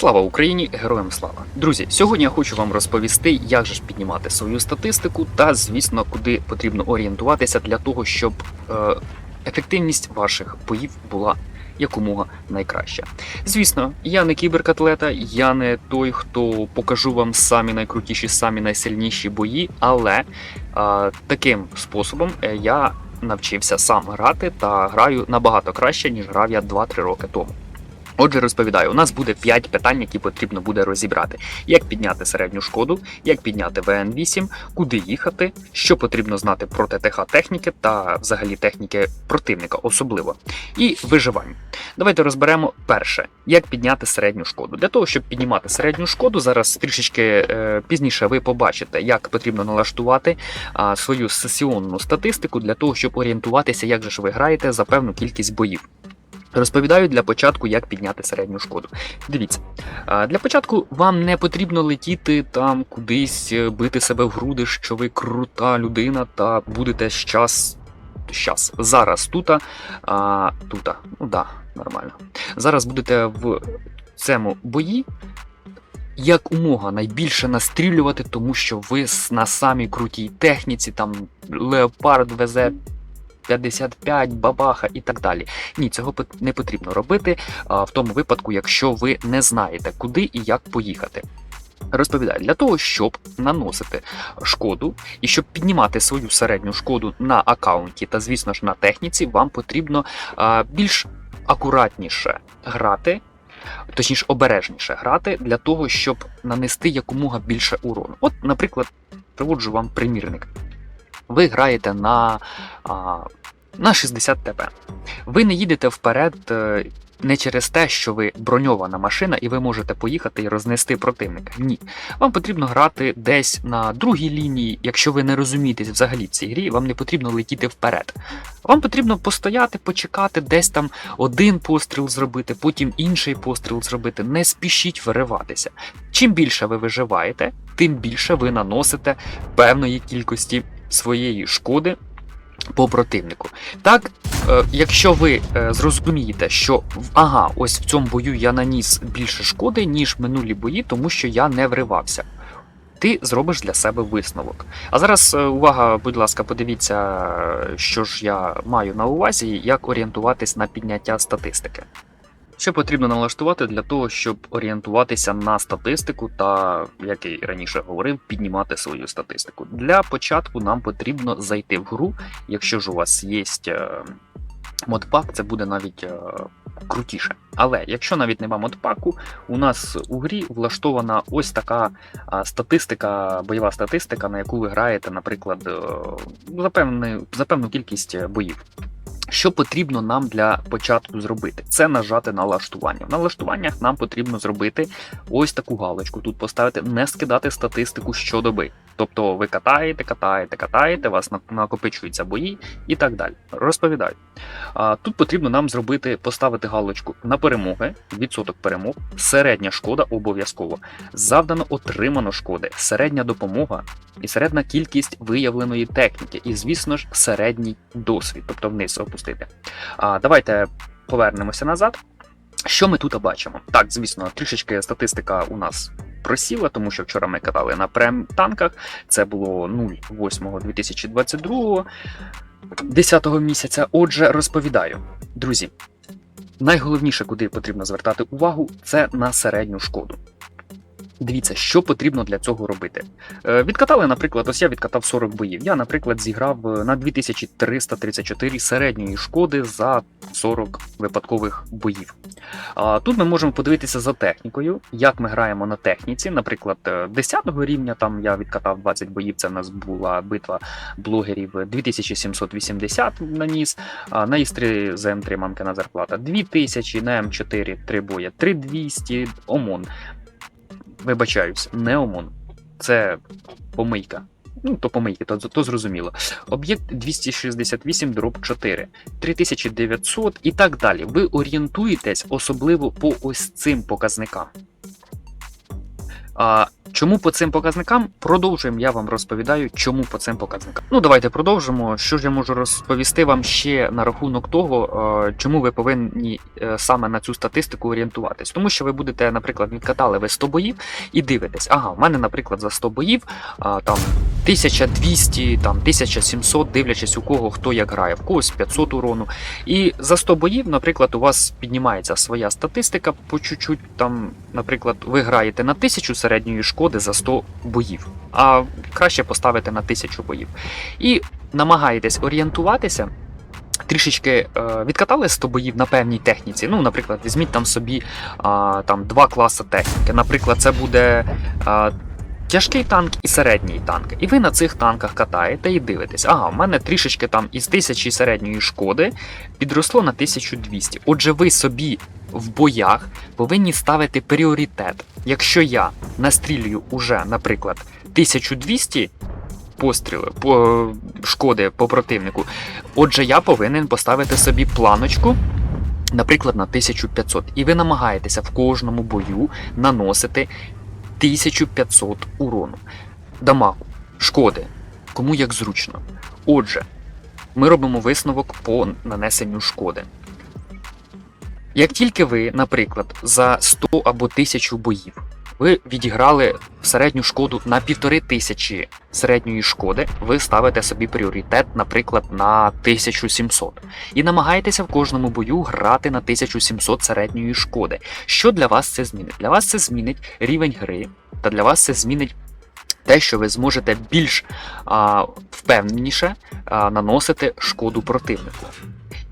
Слава Україні! Героям слава! Друзі, сьогодні я хочу вам розповісти, як же ж піднімати свою статистику та, звісно, куди потрібно орієнтуватися для того, щоб е, ефективність ваших боїв була якомога найкраща. Звісно, я не кіберкатлета, я не той, хто покажу вам самі найкрутіші, самі найсильніші бої, але е, таким способом е, я навчився сам грати та граю набагато краще, ніж грав я 2-3 роки тому. Отже, розповідаю, у нас буде 5 питань, які потрібно буде розібрати: як підняти середню шкоду, як підняти ВН8, куди їхати, що потрібно знати про ТТХ техніки та взагалі техніки противника, особливо, і виживання. Давайте розберемо перше, як підняти середню шкоду. Для того, щоб піднімати середню шкоду, зараз трішечки е, пізніше ви побачите, як потрібно налаштувати а, свою сесіонну статистику для того, щоб орієнтуватися, як же ж ви граєте за певну кількість боїв. Розповідаю для початку, як підняти середню шкоду. Дивіться, для початку вам не потрібно летіти там кудись, е, бити себе в груди, що ви крута людина, та будете щас. Щас, зараз тута, а, тута, ну да, нормально. Зараз будете в цьому бої як умога найбільше настрілювати, тому що ви на самій крутій техніці, там Леопард везе 55, бабаха і так далі. Ні, цього не потрібно робити в тому випадку, якщо ви не знаєте, куди і як поїхати. Розповідаю, для того, щоб наносити шкоду і щоб піднімати свою середню шкоду на аккаунті та, звісно ж, на техніці, вам потрібно більш акуратніше грати, точніше обережніше грати для того, щоб нанести якомога більше урону. От, наприклад, приводжу вам примірник. Ви граєте на, а, на 60 ТП. Ви не їдете вперед е, не через те, що ви броньована машина і ви можете поїхати і рознести противника. Ні. Вам потрібно грати десь на другій лінії. Якщо ви не розумієтесь взагалі в цій грі, вам не потрібно летіти вперед. Вам потрібно постояти, почекати, десь там один постріл зробити, потім інший постріл зробити. Не спішіть вириватися. Чим більше ви виживаєте, тим більше ви наносите певної кількості своєї шкоди по противнику. Так, е, якщо ви е, зрозумієте, що ага, ось в цьому бою я наніс більше шкоди, ніж минулі бої, тому що я не вривався. Ти зробиш для себе висновок. А зараз е, увага, будь ласка, подивіться, що ж я маю на увазі, як орієнтуватись на підняття статистики. Що потрібно налаштувати для того, щоб орієнтуватися на статистику та, як і раніше говорив, піднімати свою статистику. Для початку нам потрібно зайти в гру. Якщо ж у вас є е, модпак, це буде навіть е, крутіше. Але якщо навіть нема модпаку, у нас у грі влаштована ось така статистика, бойова статистика, на яку ви граєте, наприклад, е, за, певний, за певну кількість боїв. Що потрібно нам для початку зробити? Це нажати на налаштування. В налаштуваннях нам потрібно зробити ось таку галочку. Тут поставити не скидати статистику щодоби. Тобто ви катаєте, катаєте, катаєте, вас на- накопичуються бої і так далі. Розповідаю. Тут потрібно нам зробити, поставити галочку на перемоги, відсоток перемог, середня шкода обов'язково. Завдано отримано шкоди, середня допомога і середня кількість виявленої техніки, і, звісно ж, середній досвід, тобто вниз опустити. Давайте повернемося назад. Що ми тут бачимо? Так, звісно, трішечки статистика у нас просіла, тому що вчора ми катали на прем-танках. Це було 08.2022, 10 місяця. Отже, розповідаю. Друзі, найголовніше, куди потрібно звертати увагу, це на середню шкоду. Дивіться, що потрібно для цього робити. Е, Відкатали, наприклад, ось я відкатав 40 боїв. Я, наприклад, зіграв е, на 2334 середньої шкоди за 40 випадкових боїв. А тут ми можемо подивитися за технікою, як ми граємо на техніці. Наприклад, е, 10 рівня там я відкатав 20 боїв. Це в нас була битва блогерів 2780 наніс. На Істрі за М3 мамкина зарплата 2000, на М4 3 боя, 3200, ОМОН. Вибачаюсь, не ОМОН. Це помийка. Ну, то помийки, то, то зрозуміло. Об'єкт 268 дроб 4, 3900 і так далі. Ви орієнтуєтесь особливо по ось цим показникам. А, чому по цим показникам? Продовжуємо, я вам розповідаю, чому по цим показникам. Ну, давайте продовжимо. Що ж я можу розповісти вам ще на рахунок того, чому ви повинні е, саме на цю статистику орієнтуватись. Тому що ви будете, наприклад, відкатали ви 100 боїв і дивитесь, ага, в мене, наприклад, за 100 боїв там 1200, там 1700, дивлячись у кого хто як грає, в когось 500 урону. І за 100 боїв, наприклад, у вас піднімається своя статистика по чуть-чуть. Там, наприклад, ви граєте на 1000 середньої шкоди за 100 боїв, а краще поставити на 1000 боїв. І намагаєтесь орієнтуватися. Трішечки е, відкатали 100 боїв на певній техніці. Ну, наприклад, візьміть там собі а, там два класи техніки. Наприклад, це буде а, тяжкий танк і середній танк. І ви на цих танках катаєте і дивитесь, ага, в мене трішечки там із 1000 середньої шкоди підросло на 1200. Отже, ви собі в боях повинні ставити пріоритет. Якщо я настрілюю уже, наприклад, 1200 постріли по шкоди по противнику, отже, я повинен поставити собі планочку. Наприклад, на 1500, і ви намагаєтеся в кожному бою наносити 1500 урону. Дамагу, шкоди, кому як зручно. Отже, ми робимо висновок по нанесенню шкоди. Як тільки ви, наприклад, за 100 або 1000 боїв ви відіграли середню шкоду на 1500 середньої шкоди, ви ставите собі пріоритет, наприклад, на 1700. І намагаєтеся в кожному бою грати на 1700 середньої шкоди. Що для вас це змінить? Для вас це змінить рівень гри, та для вас це змінить. Те, що ви зможете більш а, впевненіше а, наносити шкоду противнику.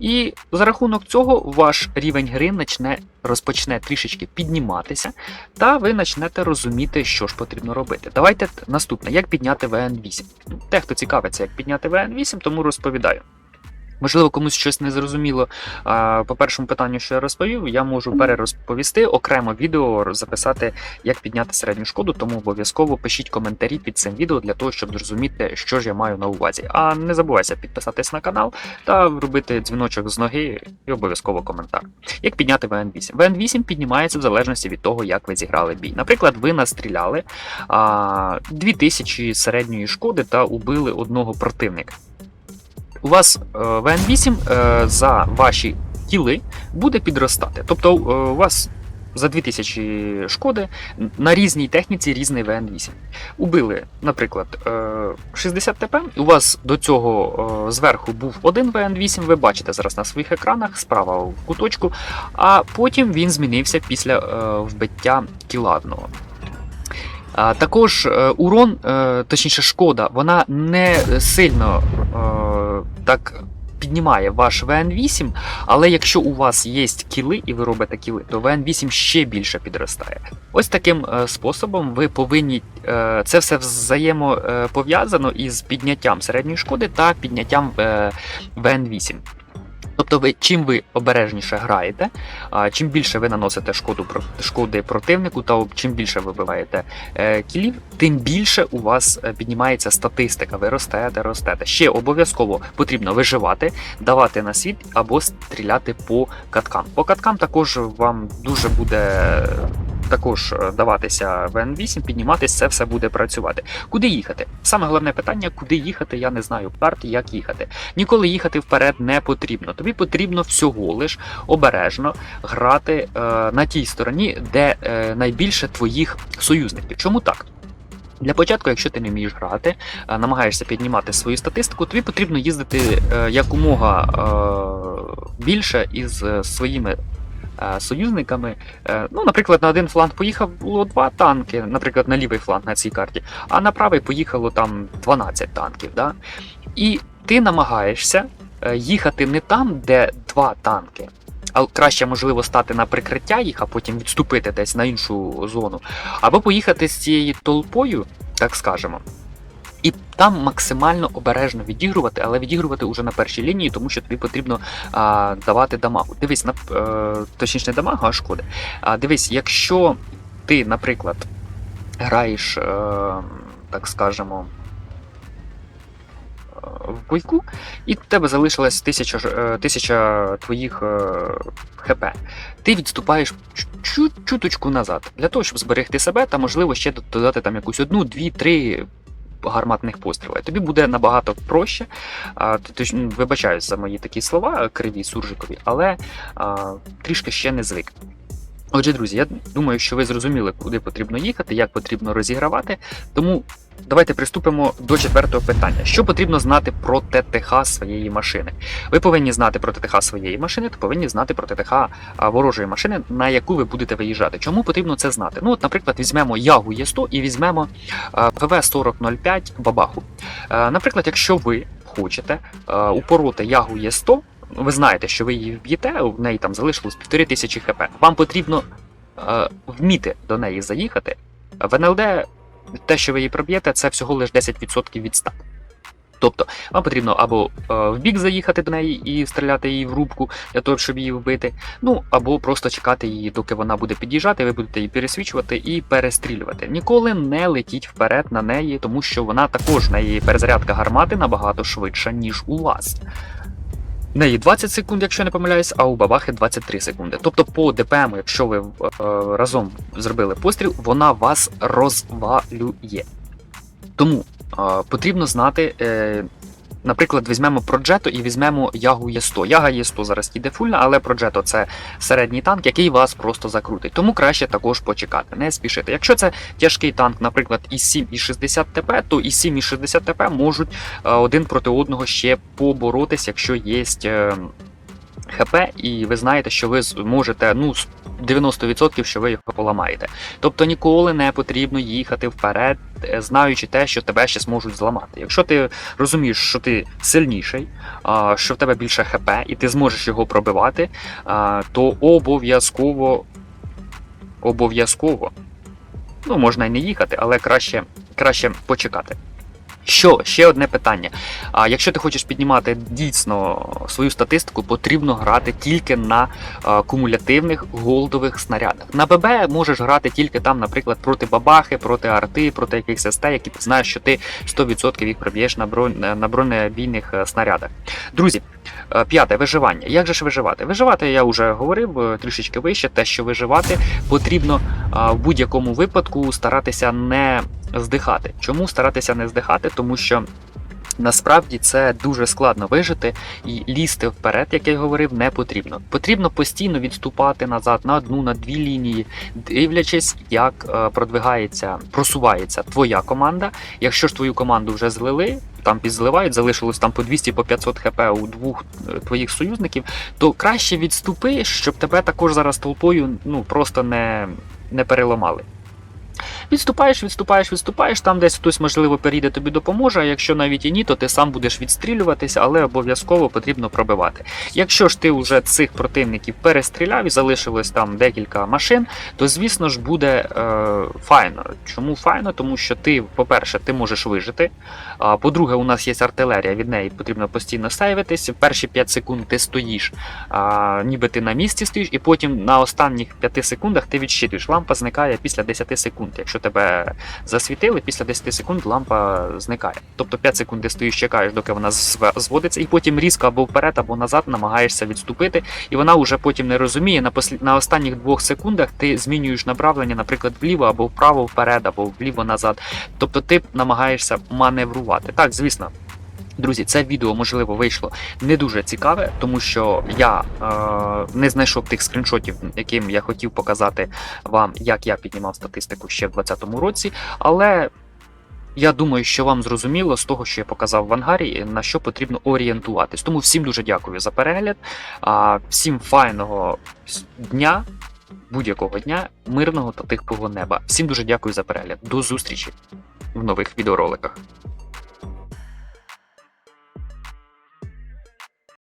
І за рахунок цього ваш рівень гри начне, розпочне трішечки підніматися, та ви почнете розуміти, що ж потрібно робити. Давайте наступне: як підняти ВН8. Те, хто цікавиться, як підняти ВН8, тому розповідаю. Можливо, комусь щось не зрозуміло по першому питанню, що я розповів, я можу перерозповісти окремо відео записати, як підняти середню шкоду, тому обов'язково пишіть коментарі під цим відео для того, щоб зрозуміти, що ж я маю на увазі. А не забувайся підписатись на канал та робити дзвіночок з ноги і обов'язково коментар. Як підняти ВН8? ВН8 піднімається в залежності від того, як ви зіграли бій. Наприклад, ви настріляли а, 2000 середньої шкоди та убили одного противника. У вас е, ВН8 е, за ваші кіли буде підростати. Тобто е, у вас за 2000 шкоди на різній техніці різний ВН8. Убили, наприклад, е, 60 ТП, у вас до цього зверху був один ВН8, ви бачите зараз на своїх екранах, справа в куточку, а потім він змінився після вбиття кіла одного. А, Також урон, точніше шкода, вона не сильно так піднімає ваш ВН8, але якщо у вас є кіли і ви робите кіли, то ВН8 ще більше підростає. Ось таким е, способом ви повинні е, це все взаємопов'язано із підняттям середньої шкоди та підняттям е, ВН8. Тобто, ви чим ви обережніше граєте, чим більше ви наносите шкоду шкоди противнику, та чим більше ви вбиваєте е, кілів, тим більше у вас е, піднімається статистика. Ви ростете, ростете. Ще обов'язково потрібно виживати, давати на світ або стріляти по каткам. По каткам також вам дуже буде. Також е, даватися ВН8, підніматись, це все буде працювати. Куди їхати? Саме головне питання, куди їхати, я не знаю карт, як їхати. Ніколи їхати вперед не потрібно. Тобі потрібно всього лиш обережно грати е, на тій стороні, де е, найбільше твоїх союзників. Чому так? Для початку, якщо ти не вмієш грати, е, намагаєшся піднімати свою статистику, тобі потрібно їздити е, якомога більше із своїми союзниками. Е, Ну, наприклад, на один фланг поїхало два танки, наприклад, на лівий фланг на цій карті, а на правий поїхало там 12 танків. Да? І ти намагаєшся е, їхати не там, де два танки. А краще, можливо, стати на прикриття їх, а потім відступити десь на іншу зону. Або поїхати з цією толпою, так скажемо. І там максимально обережно відігрувати, але відігрувати уже на першій лінії, тому що тобі потрібно а, давати дамагу. Дивись, на, е, точніше не дамагу, а шкоди. А, дивись, якщо ти, наприклад, граєш, е, так скажемо, е, в бойку, і в тебе залишилась тисяча, тисяча твоїх ХП. Ти відступаєш чу- чуточку назад для того, щоб зберегти себе та, можливо, ще додати там якусь одну, дві, три. Гарматних пострілів. Тобі буде набагато проще. Вибачаюсь за мої такі слова, криві, суржикові, але трішки ще не звик. Отже, друзі, я думаю, що ви зрозуміли, куди потрібно їхати, як потрібно розігравати. Тому давайте приступимо до четвертого питання. Що потрібно знати про ТТХ своєї машини? Ви повинні знати про ТТХ своєї машини, та повинні знати про ТТХ ворожої машини, на яку ви будете виїжджати. Чому потрібно це знати? Ну, от, наприклад, візьмемо Ягу Є100 і візьмемо ПВ-4005 Бабаху. Е, Наприклад, якщо ви хочете е, упороти Ягу Є100, ви знаєте, що ви її вб'єте, в неї там залишилось півтори тисячі хп. Вам потрібно е, вміти до неї заїхати. В НЛД те, що ви її проб'єте, це всього лише 10% від 100. Тобто вам потрібно або е, в бік заїхати до неї і стріляти її в рубку для того, щоб її вбити, ну або просто чекати її, доки вона буде під'їжджати, ви будете її пересвічувати і перестрілювати. Ніколи не летіть вперед на неї, тому що вона також в неї перезарядка гармати набагато швидша, ніж у вас. Неї 20 секунд, якщо не помиляюсь, а у бабахи 23 секунди. Тобто по ДПМ, якщо ви е, разом зробили постріл, вона вас розвалює. Тому е, потрібно знати. Е, Наприклад, візьмемо Проджето і візьмемо Ягу Є100. Яга Є100 зараз йде фульна, але Проджето це середній танк, який вас просто закрутить. Тому краще також почекати, не спішити. Якщо це тяжкий танк, наприклад, із 7 і 60 ТП, то із 7 і 60 ТП можуть е, один проти одного ще поборотися, якщо є ХП, і ви знаєте, що ви зможете, ну, 90% що ви його поламаєте. Тобто ніколи не потрібно їхати вперед, е, знаючи те, що тебе ще зможуть зламати. Якщо ти розумієш, що ти сильніший, що в тебе більше ХП, і ти зможеш його пробивати, то обов'язково обов'язково. Ну, можна і не їхати, але краще, краще почекати. Що, ще одне питання. А якщо ти хочеш піднімати дійсно свою статистику, потрібно грати тільки на кумулятивних голдових снарядах. На ББ можеш грати тільки там, наприклад, проти бабахи, проти арти, проти якихось СТ, які знаєш, що ти 100% їх проб'єш на, бронебійних е, снарядах. Друзі, п'яте виживання. Як же ж виживати? Виживати я вже говорив е, трішечки вище, те, що виживати потрібно в будь-якому випадку старатися не здихати. Чому старатися не здихати? Тому що. Насправді це дуже складно вижити і лізти вперед, як я говорив, не потрібно. Потрібно постійно відступати назад на одну, на дві лінії, дивлячись, як е, продвигається, просувається твоя команда. Якщо ж твою команду вже злили, там підзливають, залишилось там по 200 по 500 хп у двох е, твоїх союзників, то краще відступи, щоб тебе також зараз толпою ну просто не, не переламали. Відступаєш, відступаєш, відступаєш, там десь хтось, можливо, перейде тобі допоможе, а якщо навіть і ні, то ти сам будеш відстрілюватися, але обов'язково потрібно пробивати. Якщо ж ти вже цих противників перестріляв і залишилось там декілька машин, то звісно ж буде е, файно. Чому файно? Тому що ти, по-перше, ти можеш вижити. А по-друге, у нас є артилерія, від неї потрібно постійно сейвитись. Перші 5 секунд ти стоїш, а, ніби ти на місці стоїш, і потім на останніх 5 секундах ти відщитуєш. Лампа зникає після 10 секунд. Якщо тебе засвітили, після 10 секунд лампа зникає. Тобто 5 секунд ти стоїш, чекаєш, доки вона зводиться, і потім різко або вперед, або назад намагаєшся відступити, і вона вже потім не розуміє. На послі... на останніх двох секундах ти змінюєш направлення, наприклад, вліво або вправо вперед, або вліво назад. Тобто ти намагаєшся маневрувати. Так, звісно. Друзі, це відео можливо вийшло не дуже цікаве, тому що я е, не знайшов тих скріншотів, яким я хотів показати вам, як я піднімав статистику ще в 2020 році. Але я думаю, що вам зрозуміло з того, що я показав в ангарі, на що потрібно орієнтуватись. Тому всім дуже дякую за перегляд. А, всім файного дня, будь-якого дня, мирного та тихого неба. Всім дуже дякую за перегляд. До зустрічі в нових відеороликах.